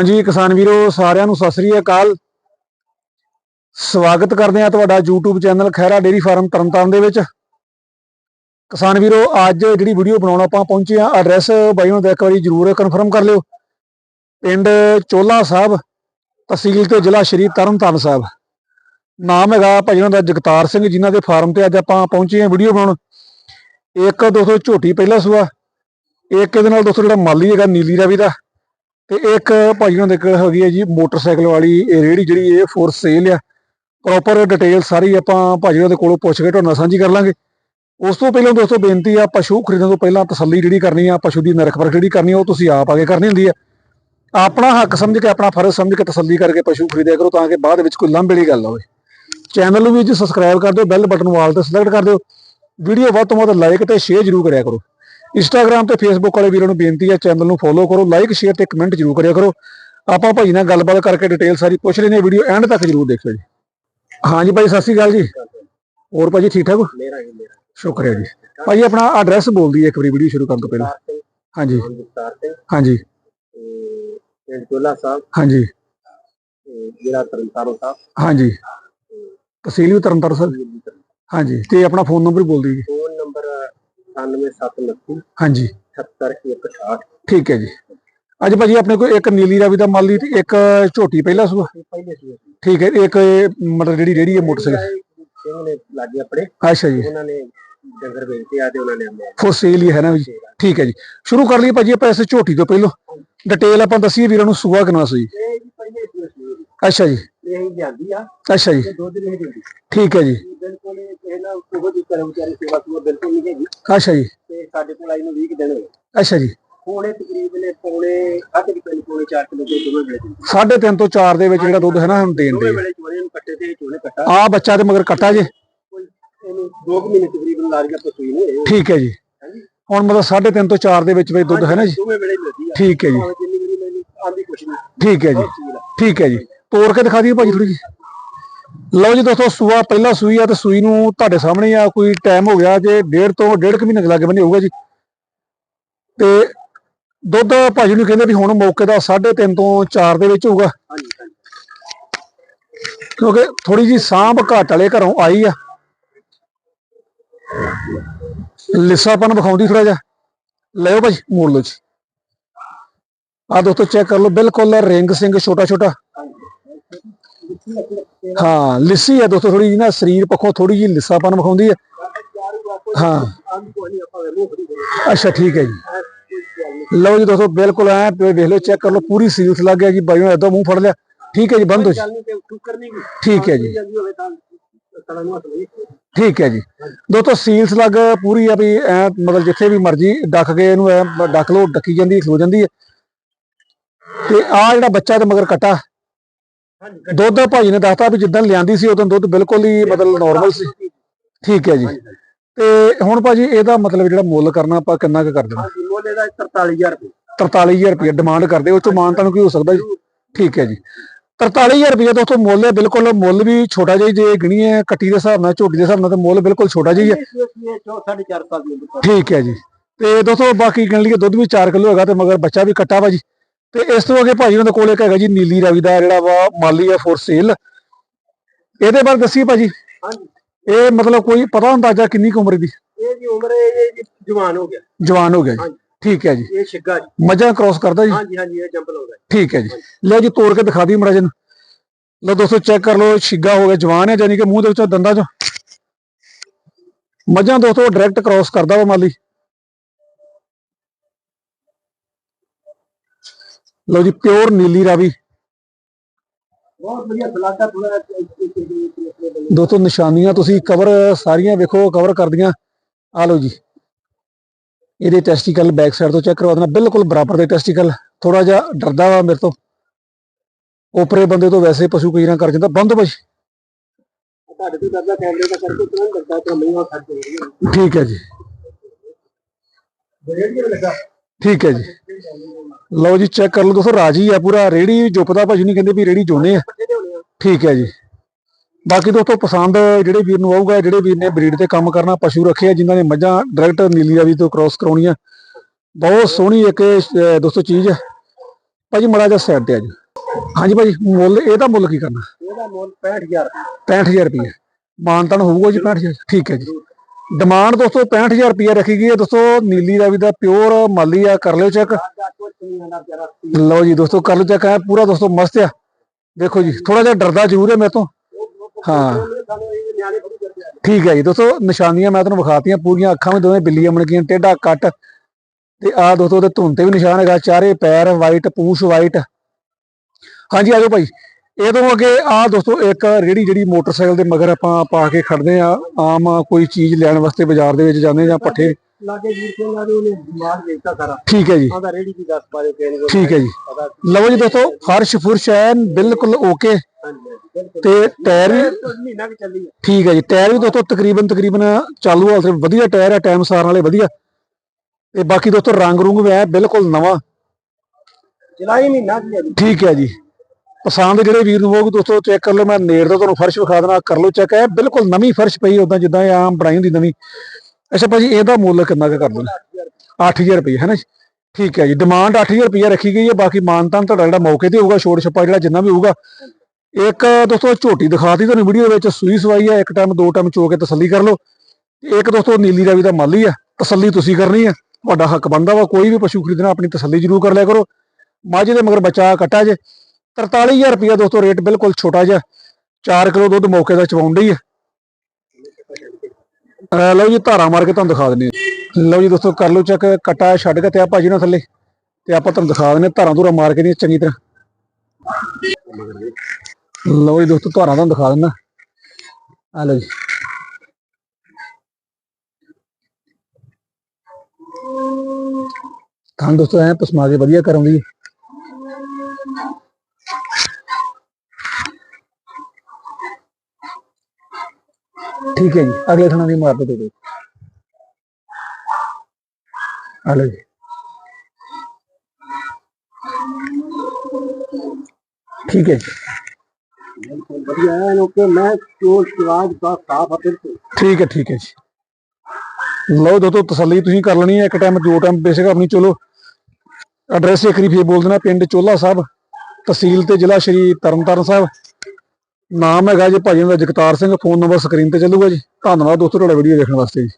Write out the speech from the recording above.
ਹਾਂਜੀ ਕਿਸਾਨ ਵੀਰੋ, ਸਾਰਿਆਂ ਨੂੰ ਸਤਿ ਸ੍ਰੀ ਅਕਾਲ। ਸਵਾਗਤ ਕਰਦੇ ਆ ਤੁਹਾਡਾ YouTube channel Khaira dairy farm Tarn Taran ਦੇ ਵਿੱਚ। ਕਿਸਾਨ ਵੀਰੋ, ਅੱਜ ਜਿਹੜੀ ਵੀਡੀਓ ਬਣਾਉਣ ਆਪਾਂ ਪਹੁੰਚੇ ਆ ਐਡਰੈਸ ਬਾਈ ਨੂੰ ਇੱਕ ਵਾਰੀ ਜਰੂਰ ਕਨਫਰਮ ਕਰ ਲਿਓ। ਪਿੰਡ ਚੋਲਾ ਸਾਹਿਬ, ਤਹਿਸੀਲ ਤੇ ਜ਼ਿਲ੍ਹਾ ਸ਼੍ਰੀ ਤਰਨਤਾਰਨ ਸਾਹਿਬ। ਨਾਮ ਹੈਗਾ ਭਾਈ ਉਹਨਾਂ ਦਾ ਜਗਤਾਰ ਸਿੰਘ, ਜਿਨ੍ਹਾਂ ਦੇ ਫਾਰਮ ਤੇ ਅੱਜ ਆਪਾਂ ਪਹੁੰਚੇ ਆ ਵੀਡੀਓ ਬਣਾਉਣ। ਇੱਕ ਦੋਸਤੋ ਝੋਟੀ ਪਹਿਲਾ ਸੂਆ, ਇੱਕ ਇਹਦੇ ਨਾਲ ਦੋਸਤੋ ਜਿਹੜਾ ਮਾਲੀ ਹੈਗਾ ਨੀਲੀ ਰਵੀ ਦਾ। ਤੇ ਇੱਕ ਭਾਜੀ ਉਹਨਾਂ ਦੇ ਕੋਲ ਹੈਗੀ ਹੈ ਜੀ, ਮੋਟਰਸਾਈਕਲ ਵਾਲੀ, ਇਹ ਰੇੜੀ ਜਿਹੜੀ ਇਹ ਫੋਰ ਸੇਲ ਆ। ਪ੍ਰੋਪਰ ਡਿਟੇਲ ਸਾਰੀ ਆਪਾਂ ਭਾਜੀ ਉਹਨਾਂ ਦੇ ਕੋਲੋਂ ਪੁੱਛ ਕੇ ਤੁਹਾਡੇ ਨਾਲ ਸਾਂਝੀ ਕਰ ਲਾਂਗੇ। ਉਸ ਤੋਂ ਪਹਿਲਾਂ ਦੋਸਤੋ ਬੇਨਤੀ ਆ, ਪਸ਼ੂ ਖਰੀਦਣ ਤੋਂ ਪਹਿਲਾਂ ਤਸੱਲੀ ਜਿਹੜੀ ਕਰਨੀ ਆ, ਪਸ਼ੂ ਦੀ ਨਰਖ ਪਰਖ ਜਿਹੜੀ ਕਰਨੀ ਆ, ਉਹ ਤੁਸੀਂ ਆਪ ਆਗੇ ਕਰਨੀ ਹੁੰਦੀ ਆ। ਆਪਣਾ ਹੱਕ ਸਮਝ ਕੇ, ਆਪਣਾ ਫਰਜ਼ ਸਮਝ ਕੇ ਤਸੱਲੀ ਕਰਕੇ ਪਸ਼ੂ ਖਰੀਦਿਆ ਕਰੋ ਤਾਂ ਕਿ ਬਾਅਦ ਵਿੱਚ ਕੋਈ ਲਾਂਭੇ ਵਾਲੀ ਗੱਲ ਨਾ ਹੋਵੇ। ਚੈਨਲ ਨੂੰ ਵੀ ਜੀ ਸਬਸਕ੍ਰਾਈਬ ਕਰ ਦਿਓ ਬੈਲ ਬਟਨ ਵਾਲ ਤੇ ਸਿਲੈਕਟ ਕਰ ਦਿਓ। ਵੀਡੀਓ ਵੱਧ ਤੋਂ ਵੱਧ ਲਾਈਕ ਤੇ ਸ਼ੇਅਰ ਜ਼ਰੂਰ ਕਰਿਆ ਕਰੋ। ਇੰਸਟਾਗ੍ਰam ਤੇ ਫੇਸਬੁੱਕ ਵਾਲੇ ਵੀਰਾਂ ਨੂੰ ਬੇਨਤੀ ਹੈ ਚੈਨਲ ਨੂੰ ਫੋਲੋ ਕਰੋ ਲਾਈਕ ਸ਼ੇਅਰ ਤੇ ਕਮੈਂਟ ਜ਼ਰੂਰ ਕਰਿਆ ਕਰੋ। ਆਪਾਂ ਭਾਈ ਨਾਲ ਗੱਲਬਾਤ ਕਰਕੇ ਡਿਟੇਲ ਸਾਰੀ ਪੁੱਛ ਲੈਨੇ ਆ ਵੀਡੀਓ ਐਂਡ ਤੱਕ ਜ਼ਰੂਰ ਦੇਖਿਓ ਜੀ। ਹਾਂਜੀ ਭਾਈ ਸਤਿ ਸ੍ਰੀ ਅਕਾਲ ਜੀ। ਹੋਰ ਭਾਜੀ ਠੀਕ ਠਾਕ ਮੇਰਾ ਜੀ ਮੇਰਾ। ਸ਼ੁਕਰੀਆ ਜੀ। ਭਾਜੀ ਆਪਣਾ ਐਡਰੈਸ ਬੋਲ ਦਈਏ ਇੱਕ ਵਾਰੀ ਵੀਡੀਓ ਸ਼ੁਰੂ ਕਰਨ ਤੋਂ ਪਹਿਲਾਂ। ਹਾਂਜੀ। ਹਾਂਜੀ ਪਿੰਡ ਚੋਲਾ ਸਾਹਿਬ। ਹਾਂਜੀ ਜ਼ਿਲ੍ਹਾ ਤਰਨਤਾਰਨ ਸਾਹਿਬ। ਹਾਂਜੀ ਤਹਿਸੀਲ ਵੀ ਤਰਨਤਾਰਨ ਸਾਹਿਬ। ਹਾਂਜੀ ਤੇ ਆਪਣਾ ਫੋਨ ਨੰਬਰ ਬੋਲ ਦਿਓ ਜੀ। 98729 ਹਾਂਜੀ। 70168 ਠੀਕ ਹੈ ਜੀ। ਅੱਜ ਭਾਜੀ ਆਪਣੇ ਕੋਲ ਇੱਕ ਨੀਲੀ ਰਾਵੀ ਦਾ ਮਾਲੀ ਤੇ ਇੱਕ ਝੋਟੀ ਪਹਿਲਾ ਸੂਆ? ਪਹਿਲੇ ਸੂਆ ਠੀਕ ਹੈ ਇੱਕ ਮਤਲਬ ਜਿਹੜੀ ਰੇੜੀ ਹੈ ਮੋਟਰਸਾਈਕਲ। ਸਿੰਘ ਨੇ ਲਾਗੇ ਆਪਣੇ ਅੱਛਾ ਜੀ। ਉਹਨਾਂ ਨੇ ਡੰਗਰ ਵੇਚਦੇ ਆ ਉਹਨਾਂ ਨੇ ਫੋਰ ਸੇਲ ਹੀ ਹੈ ਨਾ ਜੀ। ਠੀਕ ਹੈ ਜੀ। ਸ਼ੁਰੂ ਕਰ ਲਈਏ ਭਾਜੀ ਆਪਾਂ ਇਸ ਝੋਟੀ ਤੋਂ ਪਹਿਲਾਂ। ਡਿਟੇਲ ਆਪਾਂ ਦੱਸੀਏ ਵੀਰਾਂ ਨੂੰ ਸੂਆ ਕਿੰਨਾ ਸੀ ਇਹ ਜੀ ਪਹਿਲੇ ਸੂਆ ਅੱਛਾ ਜੀ। ਇਹ ਹੀ ਜਾਂਦੀ ਆ। ਅੱਛਾ ਜੀ। ਤੇ ਦੁੱਧ ਨਹੀਂ ਦਿੰਦੀ। ਠੀਕ ਹੈ ਜੀ। ਬਿਲਕੁਲ ਇਹ ਨਾਲ ਕੋਈ ਦੀ ਕਰਮਚਾਰੀ ਸੇਵਾ ਸੁਵਾ ਬਿਲਕੁਲ ਨਹੀਂ ਹੈਗੀ। ਅੱਛਾ ਜੀ। ਤੇ ਸਾਡੇ ਕੋਲ ਆਈ ਨੂੰ 20 ਕੁ ਦਿਨ ਹੋਏ। ਅੱਛਾ ਜੀ। ਪੌਣੇ ਤਕਰੀਬਨ ਪੌਣੇ ਅੱਧ ਕਿਲੋ ਪੌਣੇ 4 ਕਿਲੋ ਦੇ ਦੋਵੇਂ ਵੇਲੇ ਦਿੰਦੀ ਸਾਢੇ ਤਿੰਨ ਤੋਂ 4 ਦੇ ਵਿੱਚ ਜਿਹੜਾ ਦੁੱਧ ਹੈ ਨਾ ਹੁਣ ਦੇਣ ਦੋਵੇਂ ਦੇ। ਵੇਲੇ ਚੋਣੇ ਨੂੰ ਕੱਟੇ ਤੇ ਚੋਣੇ ਕੱਟਾ। ਆ ਬੱਚਾ ਤੇ ਮਗਰ ਕੱਟਾ ਜੇ। ਕੋਈ ਇਹਨੂੰ 2 ਮਹੀਨੇ ਤਕਰੀਬਨ ਲਾਰੀਆਂ ਤੋਂ ਸੂਈ ਨਹੀਂ ਹੋਈ ਠੀਕ ਹੈ ਜੀ। ਹਾਂਜੀ। ਹੁਣ ਮਤਲਬ ਸਾਢੇ ਤਿੰਨ ਤੋਂ 4 ਦੇ ਵਿੱਚ ਵਿੱਚ ਦੁੱਧ ਹੈ ਨਾ ਜੀ। ਦੋਵੇਂ ਵੇਲੇ ਮਿਲਦੀ ਆ। ਠੀਕ ਹੈ ਜੀ। ਭਾਵੇਂ ਜਿੰਨੀ ਵਾਰੀ ਮੈਨੂੰ ਆਂਦੀ ਕੁਛ ਨਹੀਂ। ਠੀਕ ਹੈ ਜੀ। ਠੀਕ ਹੈ ਜੀ। ਤੋੜ ਕੇ ਦਿਖਾ ਦਈਏ ਭਾਜੀ ਥੋੜੀ ਜੀ ਲਓ ਜੀ ਦੋਸਤੋ, ਸੂਆ ਪਹਿਲਾ ਸੂਈ ਆ ਤੇ ਸੂਈ ਨੂੰ ਤੁਹਾਡੇ ਸਾਹਮਣੇ ਆ। ਕੋਈ ਟਾਈਮ ਹੋ ਗਿਆ, ਜੇ ਡੇਢ ਤੋਂ ਡੇਢ ਕੁ ਮਹੀਨੇ ਦੇ ਲਾਗੇ ਬੰਨੇ ਹੋਊਗਾ ਜੀ। ਤੇ ਦੁੱਧ ਭਾਜੀ ਨੂੰ ਕਹਿੰਦੇ ਵੀ ਹੁਣ ਮੌਕੇ ਦਾ 3.5 ਤੋਂ 4 ਦੇ ਵਿੱਚ ਹੋਊਗਾ। ਕਿਉਂਕਿ ਥੋੜੀ ਜੀ ਸਾਂਭ ਘਾਟ ਵਾਲੇ ਘਰੋਂ ਆਈ ਆ। ਲਿਸਾਪਨ ਵਿਖਾਉਂਦੀ ਥੋੜਾ ਜਿਹਾ। ਲਿਓ ਭਾਜੀ, ਮੋੜ ਲਓ ਜੀ। ਆ ਦੋਸਤੋ, ਚੈੱਕ ਕਰ ਲਓ, ਬਿਲਕੁਲ ਰਿੰਗ ਸਿੰਘ ਛੋਟਾ ਛੋਟਾ ਹਾਂ ਲਿੱਸੀ ਹੈ ਦੋਸਤੋ ਥੋੜੀ ਜੀ ਨਾ ਸਰੀਰ ਪੱਖੋਂ ਥੋੜੀ ਜੀ ਲਿੱਸਾਪਨ ਵਿਖਾਉਂਦੀ ਹੈ। ਹਾਂ। ਅੱਛਾ ਠੀਕ ਹੈ ਜੀ। ਲਓ ਜੀ ਦੋਸਤੋ ਬਿਲਕੁਲ ਐ ਵੇਖ ਲਓ ਚੈੱਕ ਕਰ ਲਓ ਪੂਰੀ ਸੀਲਸ ਲੱਗ ਗਿਆ ਜੀ ਬਾਈ ਨੇ ਏਦਾਂ ਮੂੰਹ ਫੜ ਲਿਆ। ਠੀਕ ਹੈ ਜੀ ਬੰਦ ਹੋ ਜੀ। ਠੀਕ ਹੈ ਜੀ। ਠੀਕ ਹੈ ਜੀ। ਦੋਸਤੋ ਸੀਲਸ ਲੱਗ ਪੂਰੀ ਆ ਵੀ ਐ ਮਤਲਬ ਜਿੱਥੇ ਵੀ ਮਰਜ਼ੀ ਡੱਕ ਕੇ ਇਹਨੂੰ ਐ ਡੱਕ ਲੋ ਡੱਕੀ ਜਾਂਦੀ ਹੈ, ਖਲੋ ਜਾਂਦੀ ਹੈ। ਤੇ ਆ ਜਿਹੜਾ ਬੱਚਾ ਤੇ ਮਗਰ ਕੱਟਾ ਦੁੱਧ ਭਾਈ ਨੇ ਦੱਸਤਾ ਵੀ ਜਿੱਦਾਂ ਲਿਆਂਦੀ ਸੀ ਉਦੋਂ ਦੁੱਧ ਬਿਲਕੁਲ ਹੀ ਮਤਲਬ ਨਾਰਮਲ ਸੀ। ਠੀਕ ਹੈ ਜੀ। ਤੇ ਹੁਣ ਭਾਜੀ ਇਹਦਾ ਮਤਲਬ ਜਿਹੜਾ ਮੁੱਲ ਕਰਨਾ ਆਪਾਂ ਕਿੰਨਾ ਕੁ ਕਰ ਦੇਣਾ? ਮੋਲੇ ਦਾ 43000 ਰੁਪਏ। 43000 ਰੁਪਏ ਡਿਮਾਂਡ ਕਰਦੇ ਉਹ ਚੋਂ ਮਾਨਤਾ ਨੂੰ ਕੀ ਹੋ ਸਕਦਾ ਜੀ? ਠੀਕ ਹੈ ਜੀ। 43000 ਰੁਪਏ ਦੋਸਤੋ ਮੁੱਲ ਹੈ ਬਿਲਕੁਲ ਮੁੱਲ ਵੀ ਛੋਟਾ ਜਿਹਾ ਹੀ ਜੇ ਗਣੀਏ ਕੱਟੀ ਦੇ ਹਿਸਾਬ ਨਾਲ ਝੋਟੀ ਦੇ ਹਿਸਾਬ ਨਾਲ ਤੇ ਮੁੱਲ ਬਿਲਕੁਲ ਛੋਟਾ ਜਿਹਾ ਹੀ ਹੈ। ਇਹ 4.5 ਸਾਲ ਦੀ ਉਮਰ ਠੀਕ ਹੈ ਜੀ। ਤੇ ਦੋਸਤੋ ਬਾਕੀ ਗਿਣ ਲਈਏ ਦੁੱਧ ਵੀ 4 ਕਿਲੋ ਹੈਗਾ ਤੇ ਮਗਰ ਬੱਚਾ ਵੀ ਕੱਟਾ ਵਾ ਜੀ। ਤੇ ਇਸ ਤੋਂ ਅੱਗੇ ਭਾਜੀ ਉਹਨਾਂ ਦੇ ਕੋਲ ਇੱਕ ਹੈਗਾ ਜੀ ਨੀਲੀ ਰਾਵੀ ਦਾ ਜਿਹੜਾ ਵਾ ਮਾਲੀ ਆ ਫੋਰ ਸੇਲ ਇਹਦੇ ਬਾਰੇ ਦੱਸੀਏ ਭਾਜੀ। ਹਾਂਜੀ। ਇਹ ਮਤਲਬ ਕੋਈ ਪਤਾ ਅੰਦਾਜ਼ਾ ਕਿੰਨੀ ਕੁ ਉਮਰ ਦੀ ਇਹ ਜੀ ਉਮਰ ਇਹ ਜੀ ਜਵਾਨ ਹੋ ਗਿਆ। ਜਵਾਨ ਹੋ ਗਿਆ ਜੀ। ਠੀਕ ਹੈ ਜੀ। ਇਹ ਛਿੱਗਾ ਜੀ। ਮੱਝਾਂ ਕ੍ਰੋਸ ਕਰਦਾ ਜੀ। ਹਾਂਜੀ ਹਾਂਜੀ ਇਹ ਜੰਪਲ ਹੋ ਗਿਆ ਠੀਕ ਹੈ ਜੀ। ਲੈ ਜੀ ਤੋੜ ਕੇ ਦਿਖਾ ਦੀ ਮੜਾ ਜੀ ਲਓ ਦੋਸਤੋ ਚੈੱਕ ਕਰ ਲਓ ਛਿੱਗਾ ਹੋ ਗਿਆ ਜਵਾਨ ਹੈ ਯਾਨੀ ਕਿ ਮੂੰਹ ਦੇ ਵਿੱਚੋਂ ਦੰਦਾਂ ਚੋਂ। ਮੱਝਾਂ ਦੋਸਤੋ ਡਾਇਰੈਕਟ ਕ੍ਰੋਸ ਕਰਦਾ ਵਾ ਮਾਲੀ। ਲਓ ਜੀ ਪਿਓਰ ਨੀਲੀ ਰਾਵੀ। ਬਹੁਤ ਵਧੀਆ ਬਲਾਡਾ ਥੋੜਾ ਦੋਸਤੋ ਨਿਸ਼ਾਨੀਆਂ ਤੁਸੀਂ ਕਵਰ ਸਾਰੀਆਂ ਵੇਖੋ ਕਵਰ ਕਰਦੀਆਂ। ਆ ਲਓ ਜੀ ਇਹਦੇ ਟੈਸਟੀਕਲ ਬੈਕ ਸਾਈਡ ਤੋਂ ਚੈੱਕ ਕਰਵਾ ਦੇਣਾ। ਬਿਲਕੁਲ ਬਰਾਬਰ ਦੇ ਟੈਸਟੀਕਲ ਥੋੜਾ ਜਿਹਾ ਡਰਦਾ ਵਾ ਮੇਰੇ ਤੋਂ। ਓਪਰੇ ਬੰਦੇ ਤੋਂ ਵੈਸੇ ਪਸ਼ੂ ਕਈ ਨਾ ਕਰ ਜਾਂਦਾ ਬੰਦ ਭਾਜੀ ਤੁਹਾਡੇ ਤੋਂ ਕਰਦਾ ਕੈਮਰੇ ਦਾ ਕਰਕੇ ਤੁਰੰਤ ਕਰਦਾ ਤਾਂ ਮਹੀਨਾ ਖੜ ਜਾਊਗਾ ਠੀਕ ਹੈ ਜੀ। ਲੱਗਾ। ਠੀਕ ਹੈ ਜੀ। ਲਓ ਜੀ ਚੈੱਕ ਕਰ ਲਓ ਦੋਸਤੋ ਰਾਜੀ ਆ ਪੂਰਾ। ਰੇੜੀ ਜੁਪਦਾ ਭਾਜੀ ਨਹੀਂ ਕਹਿੰਦੇ ਵੀ ਰੇੜੀ ਜੋਨੇ ਆ। ਠੀਕ ਹੈ ਜੀ। ਬਾਕੀ ਦੋਸਤੋ ਪਸੰਦ ਜਿਹੜੇ ਵੀਰ ਨੂੰ ਆਊਗਾ ਜਿਹੜੇ ਵੀਰ ਨੇ ਬਰੀਡ ਤੇ ਕੰਮ ਕਰਨਾ ਪਸ਼ੂ ਰੱਖੇ ਆ ਜਿਨ੍ਹਾਂ ਨੇ ਮੱਝਾਂ ਡਾਇਰੈਕਟ ਨੀਲੀ ਰਾਵੀ ਤੋਂ ਕ੍ਰਾਸ ਕਰਾਉਣੀਆਂ। ਬਹੁਤ ਸੋਹਣੀ ਇੱਕ ਦੋਸਤੋ ਚੀਜ਼ ਹੈ ਭਾਜੀ ਮੜਾ ਜਿਹਾ ਸਾਈਡ ਤੇ ਆ ਜੀ ਹਾਂਜੀ ਭਾਜੀ ਮੁੱਲ ਇਹਦਾ ਮੁੱਲ ਕੀ ਕਰਨਾ? ਇਹਦਾ ਮੁੱਲ 65000 65000 ਰੁਪਏ। ਮਾਨਤਨ ਹੋਊਗਾ ਜੀ 65000 ਠੀਕ ਹੈ ਜੀ। ਡਿਮਾਂਡ ਦੋਸਤੋ 65000 ਰੁਪਏ ਰੱਖੀ ਗਈ ਹੈ ਦੋਸਤੋ, ਨੀਲੀ ਰਾਵੀ ਦਾ ਪਿਓਰ ਮਾਲੀ ਆ, ਕਰ ਲਿਓ ਚੈੱਕ ਲਓ ਜੀ ਦੋਸਤੋ, ਕਰ ਲਓ ਚੈੱਕ ਹੈ ਪੂਰਾ ਦੋਸਤੋ ਮਸਤ ਆ। ਦੇਖੋ ਜੀ ਥੋੜਾ ਜਿਹਾ ਡਰਦਾ ਜ਼ਰੂਰ ਹੈ ਮੇਰੇ ਤੋਂ। ਹਾਂ। ਠੀਕ ਹੈ ਜੀ ਦੋਸਤੋ, ਨਿਸ਼ਾਨੀਆਂ ਮੈਂ ਤੁਹਾਨੂੰ ਵਿਖਾਤੀਆਂ, ਪੂਰੀਆਂ ਅੱਖਾਂ ਵੀ ਦੋਵੇਂ ਬਿੱਲੀਆਂ ਮਣਕੀਆਂ ਟੇਢਾ ਕੱਟ। ਤੇ ਆ ਦੋਸਤੋ ਉਹਦੇ ਧੁੰਨ ਤੇ ਵੀ ਨਿਸ਼ਾਨ ਹੈਗਾ, ਚਾਰੇ ਪੈਰ ਵਾਈਟ ਪੂਛ ਵਾਈਟ ਹਾਂਜੀ ਆਜੋ ਭਾਈ। ਇਹ ਤੋਂ ਅੱਗੇ ਆ ਦੋਸਤੋ ਇੱਕ ਰੇੜੀ ਜਿਹੜੀ ਮੋਟਰਸਾਈਕਲ ਦੇ ਮਗਰ ਆਪਾਂ ਪਾ ਕੇ ਖੜਦੇ ਆ ਆਮ ਕੋਈ ਚੀਜ਼ ਲੈਣ ਵਾਸਤੇ ਬਾਜ਼ਾਰ ਦੇ ਵਿੱਚ ਜਾਂਦੇ ਜਾਂ ਪੱਠੇ। ਲਾਗੇ ਵੀਰ ਸਿੰਘ ਆ ਉਹਨੇ ਦਿਮਾਗ ਵੇਚਤਾ ਸਾਰਾ। ਠੀਕ ਹੈ ਜੀ। ਆਂਦਾ ਰੇੜੀ ਦੀ ਦੱਸ ਪਾਰੇ ਕਹਿਣ ਨੂੰ ਠੀਕ ਹੈ ਜੀ। ਲਓ ਜੀ ਦੋਸਤੋ ਫਰਸ਼ ਫੁਰਸ਼ ਹੈ ਬਿਲਕੁਲ ਓਕੇ। ਤੇ ਟਾਇਰ ਵੀ ਠੀਕ ਹੈ ਜੀ ਟਾਇਰ ਵੀ ਦੋਸਤੋ ਤਕਰੀਬਨ ਤਕਰੀਬਨ ਚਾਲੂ ਹਾਲ ਤੇ ਵਧੀਆ ਟਾਇਰ ਹੈ ਟਾਈਮ ਸਾਰਨ ਵਾਲੇ ਵਧੀਆ। ਤੇ ਬਾਕੀ ਦੋਸਤੋ ਰੰਗ ਰੁੰਗ ਵੀ ਹੈ ਬਿਲਕੁਲ ਨਵਾਂ। ਜੁਲਾਈ ਮਹੀਨਾ ਠੀਕ ਹੈ ਜੀ। ਪਸੰਦ ਜਿਹੜੇ ਵੀਰ ਨੂੰ ਹੋਊਗੀ, ਦੋਸਤੋ ਚੈੱਕ ਕਰ ਲਓ, ਮੈਂ ਨੇੜ ਤੋਂ ਤੁਹਾਨੂੰ ਫਰਸ਼ ਵਿਖਾ ਦੇਣਾ ਕਰ ਲਓ ਚੈੱਕ ਹੈ ਬਿਲਕੁਲ ਨਵੀਂ ਫਰਸ਼ ਪਈ ਉਦਾਂ ਜਿੱਦਾਂ ਆਮ ਬਣਾਈ ਹੁੰਦੀ ਨਵੀਂ। ਅੱਛਾ ਭਾਜੀ, ਇਹਦਾ ਮੁੱਲ ਕਿੰਨਾ ਕੁ ਕਰ ਦੇਣਾ 8000 ਰੁਪਏ ਹੈ ਨਾ ਠੀਕ ਹੈ ਜੀ ਡਿਮਾਂਡ 8000 ਰੁਪਏ ਰੱਖੀ ਗਈ ਹੈ, ਬਾਕੀ ਮਾਨਤਾਨ ਤੁਹਾਡਾ ਜਿਹੜਾ ਮੌਕੇ ਤੇ ਹੋਊਗਾ, ਛੋਟ ਛੱਪਾ ਜਿਹੜਾ ਜਿੰਨਾ ਵੀ ਹੋਊਗਾ। ਇੱਕ, ਦੋਸਤੋ, ਝੋਟੀ ਦਿਖਾਤੀ ਤੁਹਾਨੂੰ ਵੀਡੀਓ ਵਿੱਚ, ਸੂਈ ਸਵਾਈ ਹੈ, ਇੱਕ ਟਾਈਮ ਦੋ ਟਾਈਮ ਚੋ ਕੇ ਤਸੱਲੀ ਕਰ ਲਓ। ਇੱਕ, ਦੋਸਤੋ, ਨੀਲੀ ਰਾਵੀ ਦਾ ਮਾਲੀ ਆ ਤਸੱਲੀ ਤੁਸੀਂ ਕਰਨੀ ਆ ਤੁਹਾਡਾ ਹੱਕ ਬਣਦਾ ਵਾ, ਕੋਈ ਵੀ ਪਸ਼ੂ ਖਰੀਦਣਾ, ਆਪਣੀ ਤਸੱਲੀ ਜ਼ਰੂਰ ਕਰ ਲਿਆ ਕਰੋ। ਮਾਝੇ ਦੇ ਮਗਰ ਬੱਚਾ ਕੱਟਾ ਜੇ 43000 ਰੁਪਏ ਦੋਸਤੋ, ਰੇਟ ਬਿਲਕੁਲ ਛੋਟਾ ਜਿਹਾ। 4 ਕਿਲੋ ਦੁੱਧ ਮੌਕੇ ਦਾ ਚਵਾਉਂਦੀ ਆ। ਲਓ ਜੀ, ਧਾਰਾ ਮਾਰ ਕੇ ਤੁਹਾਨੂੰ ਦਿਖਾ ਦਿੰਦੇ ਹਾਂ ਲਓ ਜੀ ਦੋਸਤੋ, ਕਰ ਲਓ ਚੈੱਕ, ਕੱਟਾ ਛੱਡ ਕੇ ਤੇ ਆ ਭਾਜੀ ਨਾਲ ਥੱਲੇ। ਤੇ ਆਪਾਂ ਤੁਹਾਨੂੰ ਦਿਖਾ ਦਿੰਦੇ ਧਾਰਾਂ ਧੂਰਾ ਮਾਰ ਕੇ ਨਹੀਂ ਚੰਗੀ ਤਰ੍ਹਾਂ। ਲਓ ਜੀ ਦੋਸਤੋ, ਧਾਰਾਂ ਤੁਹਾਨੂੰ ਦਿਖਾ ਦਿੰਦਾ। ਆ ਲਓ ਜੀ। ਤਾਂ ਦੋਸਤੋ, ਐ ਪਸਮਾ ਕੇ ਵਧੀਆ ਕਰਨ ਦੀ ਠੀਕ ਹੈ ਜੀ ਅਗਲੇ ਥਾਣਾ ਦੀ ਮਾਰ ਦੋ ਆ ਲਓ ਜੀ। ਠੀਕ ਹੈ ਜੀ। ਦਾ ਸਾਫ਼ ਆ ਠੀਕ ਹੈ ਠੀਕ ਹੈ ਜੀ। ਲਓ ਦੋਸਤੋ ਤਸੱਲੀ ਤੁਸੀਂ ਕਰ ਲੈਣੀ ਹੈ ਇੱਕ ਟਾਈਮ ਦੋ ਟਾਈਮ ਬੇਸ਼ੱਕ ਆਪਣੀ ਚਲੋ। ਐਡਰੈਸ ਇੱਕ ਵਾਰੀ ਫੇਰ ਬੋਲ ਦੇਣਾ ਪਿੰਡ ਚੋਲਾ ਸਾਹਿਬ ਤਹਿਸੀਲ ਤੇ ਜ਼ਿਲ੍ਹਾ ਸ਼੍ਰੀ ਤਰਨਤਾਰਨ ਸਾਹਿਬ। ਨਾਮ ਹੈਗਾ ਜੀ ਭਾਜੀ ਦਾ Jagtar Singh phone number screen ਤੇ ਚੱਲੂਗਾ ਜੀ। ਧੰਨਵਾਦ ਦੋਸਤੋ ਤੁਹਾਡਾ ਵੀਡੀਓ ਦੇਖਣ ਵਾਸਤੇ ਜੀ।